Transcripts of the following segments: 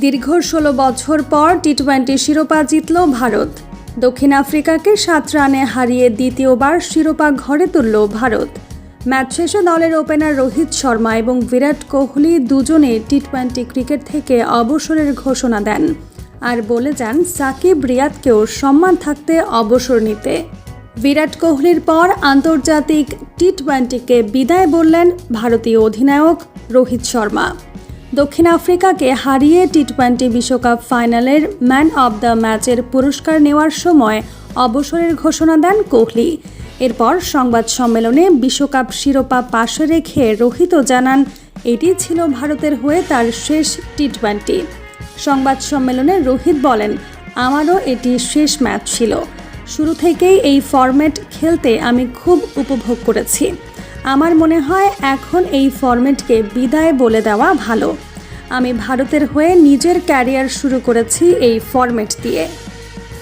দীর্ঘ ষোলো বছর পর টি টোয়েন্টি শিরোপা জিতল ভারত। দক্ষিণ আফ্রিকাকে সাত রানে হারিয়ে দ্বিতীয়বার শিরোপা ঘরে তুলল ভারত। ম্যাচ শেষে দলের ওপেনার রোহিত শর্মা এবং বিরাট কোহলি দুজনে টি টোয়েন্টি ক্রিকেট থেকে অবসরের ঘোষণা দেন। আর বলে যান, সাকিব রিয়াদকেও সম্মান থাকতে অবসর নিতে। বিরাট কোহলির পর আন্তর্জাতিক টি টোয়েন্টিকে বিদায় বললেন ভারতীয় অধিনায়ক রোহিত শর্মা। দক্ষিণ আফ্রিকাকে হারিয়ে টি টোয়েন্টি বিশ্বকাপ ফাইনালের ম্যান অব দ্য ম্যাচের পুরস্কার নেওয়ার সময় অবসরের ঘোষণা দেন কোহলি। এরপর সংবাদ সম্মেলনে বিশ্বকাপ শিরোপা পাশে রেখে রোহিতও জানান, এটি ছিল ভারতের হয়ে তার শেষ টি টোয়েন্টি সংবাদ সম্মেলনে রোহিত বলেন, আমারও এটি শেষ ম্যাচ ছিল। শুরু থেকেই এই ফরম্যাট খেলতে আমি খুব উপভোগ করেছি। আমার মনে হয় এখন এই ফরম্যাটকে বিদায় বলে দেওয়া ভালো। আমি ভারতের হয়ে নিজের ক্যারিয়ার শুরু করেছি এই ফরম্যাট দিয়ে।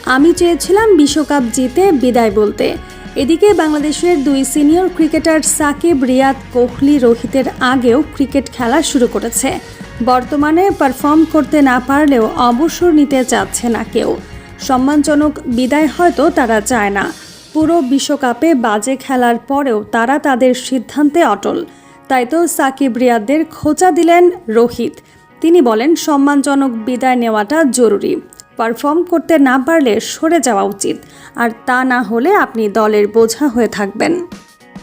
আমি চেয়েছিলাম বিশ্বকাপ জিতে বিদায় বলতে। এদিকে বাংলাদেশের দুই সিনিয়র ক্রিকেটার সাকিব, রিয়াদ কোহলি রোহিতের আগেও ক্রিকেট খেলা শুরু করেছে। বর্তমানে পারফর্ম করতে না পারলেও অবসর নিতে চাচ্ছে না কেউ। সম্মানজনক বিদায় হয়তো তারা চায় না। পুরো বিশ্বকাপে বাজে খেলার পরেও তারা তাদের সিদ্ধান্তে অটল। তাই তো সাকিব রিয়াদের খোঁচা দিলেন রোহিত। তিনি বলেন, সম্মানজনক বিদায় নেওয়াটা জরুরি। পারফর্ম করতে না পারলে সরে যাওয়া উচিত। আর তা না হলে আপনি দলের বোঝা হয়ে থাকবেন।